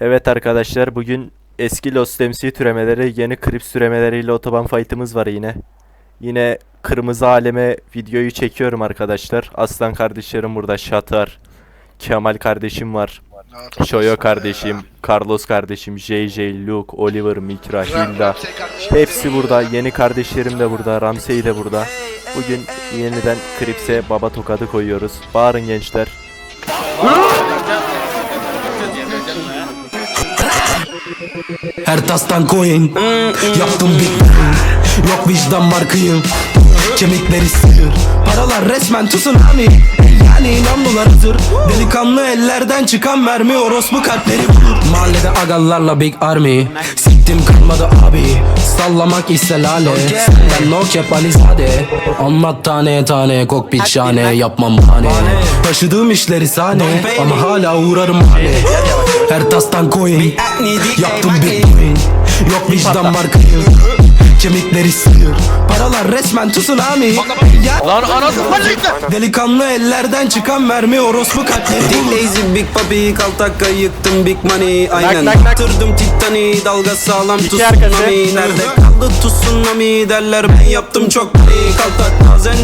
Evet arkadaşlar bugün eski Lost MC türemeleri yeni Crips türemeleriyle otoban fight'ımız var yine. Yine kırmızı aleme videoyu çekiyorum arkadaşlar. Aslan kardeşlerim burada Şatar. Kemal kardeşim var. Şoyo kardeşim, Carlos kardeşim, JJ, Luke, Oliver, Mikra, Hilda. Hepsi burada. Yeni kardeşlerim de burada. Ramsey de burada. Bugün yeniden Crips'e baba tokadı koyuyoruz. Bağırın gençler. Her tastan coin Yaptım big bang. Yok vicdan markıyım. Kemikleri sıyır Paralar resmen tsunami. Yani inandılar hazır. Delikanlı ellerden çıkan mermi Orospu kalpleri vurur Mahallede agalarla big army. Siktim kalmadı abi. Sallamak ise lale. Senden no cap alizade. Anlat tane tane kokpit şane Yapmam bahane. Taşıdığım işleri sahne. Ama hala uğrarım hane Her tastan coin. Yaptım big coin Yok vicdan markayım Kemikleri sıyır. Paralar resmen tsunami. Ya- Lan anasını. Delikanlı ellerden çıkan mermi orospu Big lazy big papi kaltak yıktım big money. Aynen nak, titani dalga sağlam tsunami. Nerede kaldı tsunami derler ben yaptım çok money. Kaltak bazen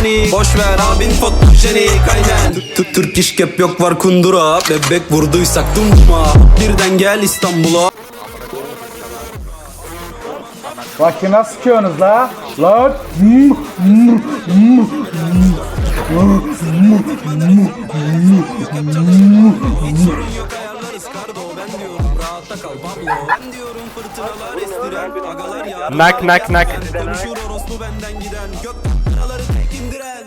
money Boş ver abin fotojenik aynen Türk Türk iş kep yok var kundura. Bebek vurduysak dumduma Birden gel İstanbul'a. Bak kime sıkıyorsunuz la? Lan! altta kal Pablo. Ben diyorum fırtınalar estiren agalar ya. Nak nak nak. Konuşur orospu benden giden. Gök paraları tek indiren.